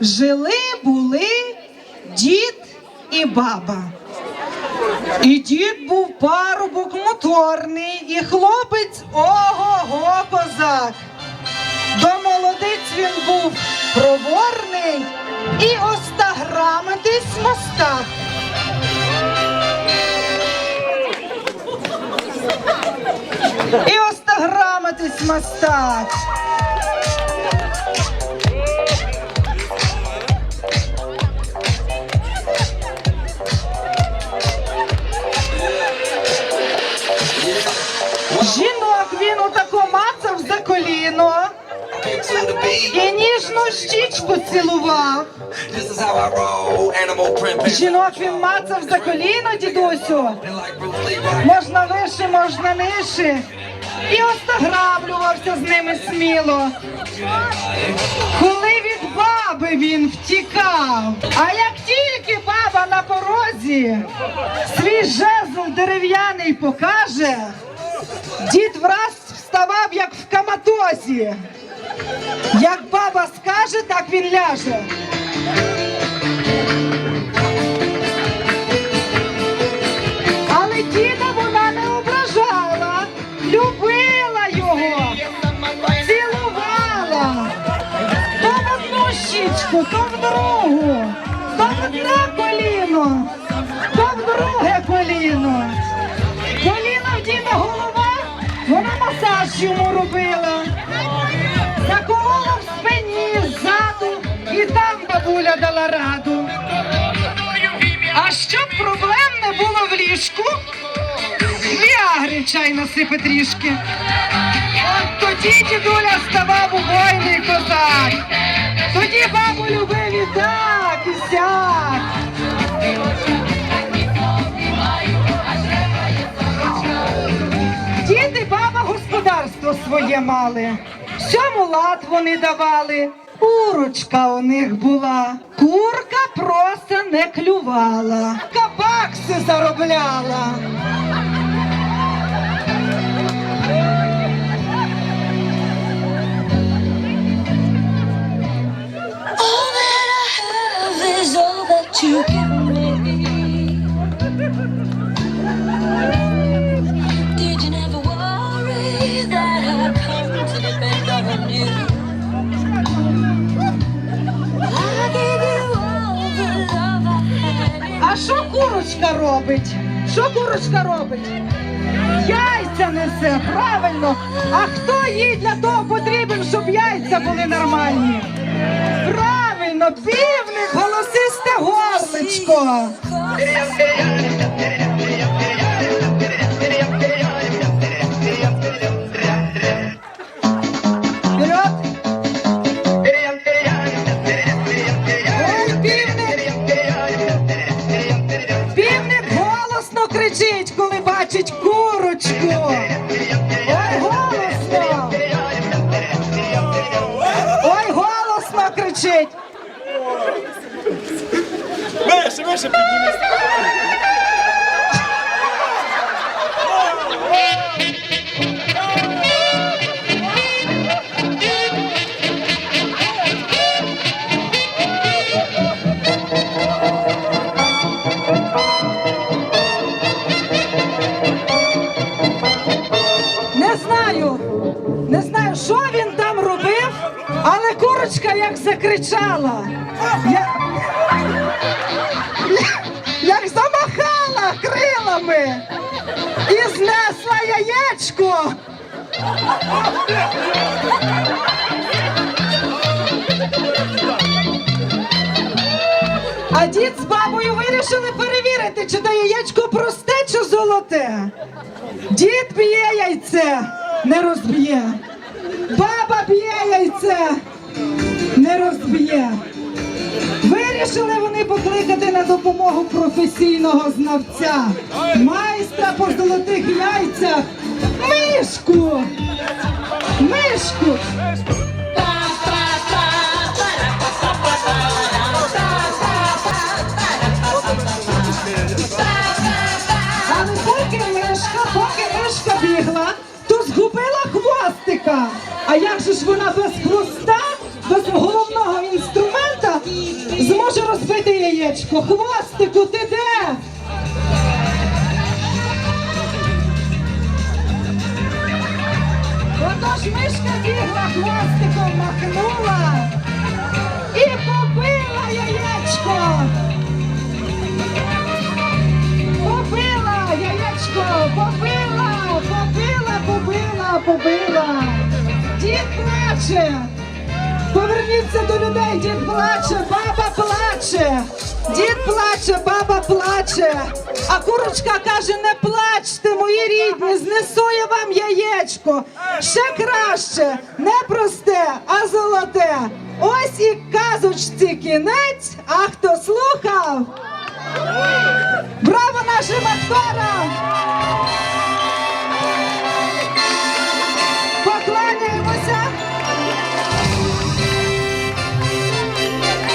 Жили були дід і баба. І дід був парубок моторний, і хлопець ого-го козак. До молодиць він був проворний і остаграмотись мостак. І остаграмотись мостак. І ніжну щічку цілував. Жінок він мацав за коліно, дідусю. Можна вище, можна нижче. І остаграблювався з ними сміло. Коли від баби він втікав, а як тільки баба на порозі свій жезл дерев'яний покаже, дід враз вставав, як в каматозі. Як баба скаже, так він ляже. Але діда вона не ображала, любила його, цілувала. То в одну щічку, то в другу, то в одне коліно, то в друге коліно. Коліно в діда голова, вона масаж йому робила. Там бабуля дала раду. А щоб проблем не було в ліжку, віагри чай насипе трішки. От тоді дідуля ставав убойний козак. Тоді бабу любив і так, і сяк. Дід і баба господарство своє мали. Всьому лад вони давали. Курочка у них була. Курка просто не клювала. Кабакси заробляла. Курочка робить? Що курочка робить? Яйця несе, правильно. А хто їй для того потрібен, щоб яйця були нормальні? Правильно, півник, голосисте горличко. Ой, голосно кричить. Вище, вище піднімись. Курочка як закричала. Як замахала крилами і знесла яєчко. А дід з бабою вирішили перевірити, чи то яєчко просте, чи золоте. Дід б'є яйце, не розб'є. Баба б'є яйце, не розб'є. Вирішили вони покликати на допомогу професійного знавця, майстра по золотих яйцях, мишку. Мишку. Але поки мишка, поки мишка бігла, то згубила хвостика. А як же ж вона без хвоста, без головного інструмента зможе розбити яєчко. Хвостику, ти де? Отож мишка бігла, хвостиком махнула і побила яєчко. Побила яєчко, побила, побила, побила, побила. Дід плаче. Поверніться до людей, дід плаче, баба плаче. Дід плаче, баба плаче. А курочка каже: не плачте, мої рідні, знесу я вам яєчко. Ще краще, не просте, а золоте. Ось і казочці кінець. А хто слухав? Браво нашим акторам!